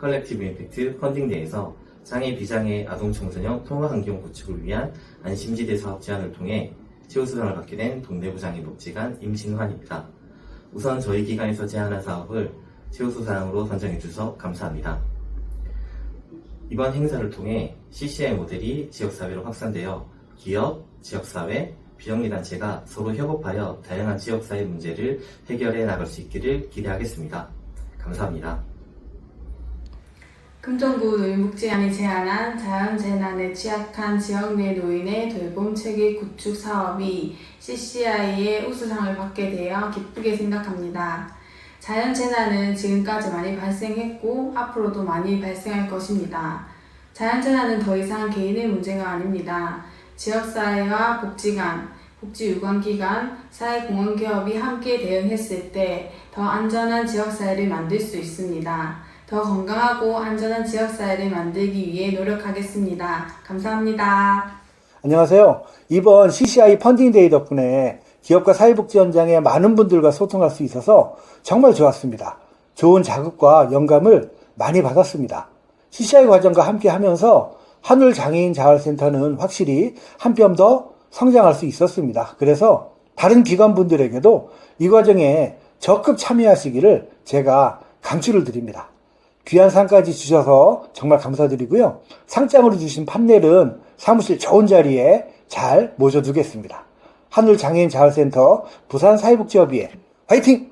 컬렉티브 임팩트 펀딩대에서 장애 비장애 아동 청소년 통화 환경 구축을 위한 안심지대 사업 제안을 통해 최우 수상을 받게 된 동대구 장애 복지관 임신환입니다. 우선 저희 기관에서 제안한 사업을 최우 수상으로 선정해 주셔서 감사합니다. 이번 행사를 통해 CCI 모델이 지역사회로 확산되어 기업, 지역사회, 비영리단체가 서로 협업하여 다양한 지역사회 문제를 해결해 나갈 수 있기를 기대하겠습니다. 감사합니다. 금정구 노인복지관이 제안한 자연재난에 취약한 지역 내 노인의 돌봄 체계 구축 사업이 CCI의 우수상을 받게 되어 기쁘게 생각합니다. 자연재난은 지금까지 많이 발생했고 앞으로도 많이 발생할 것입니다. 자연재난은 더 이상 개인의 문제가 아닙니다. 지역사회와 복지관, 복지유관기관, 사회공헌기업이 함께 대응했을 때 더 안전한 지역사회를 만들 수 있습니다. 더 건강하고 안전한 지역사회를 만들기 위해 노력하겠습니다. 감사합니다. 안녕하세요. 이번 CCI 펀딩데이 덕분에 기업과 사회복지 현장에 많은 분들과 소통할 수 있어서 정말 좋았습니다. 좋은 자극과 영감을 많이 받았습니다. CCI 과정과 함께 하면서 한울 장애인 자활센터는 확실히 한 뼘 더 성장할 수 있었습니다. 그래서 다른 기관분들에게도 이 과정에 적극 참여하시기를 제가 강추를 드립니다. 귀한 상까지 주셔서 정말 감사드리고요. 상장으로 주신 판넬은 사무실 좋은 자리에 잘 모셔두겠습니다. 하늘장애인 자활센터 부산사회복지협의회 화이팅!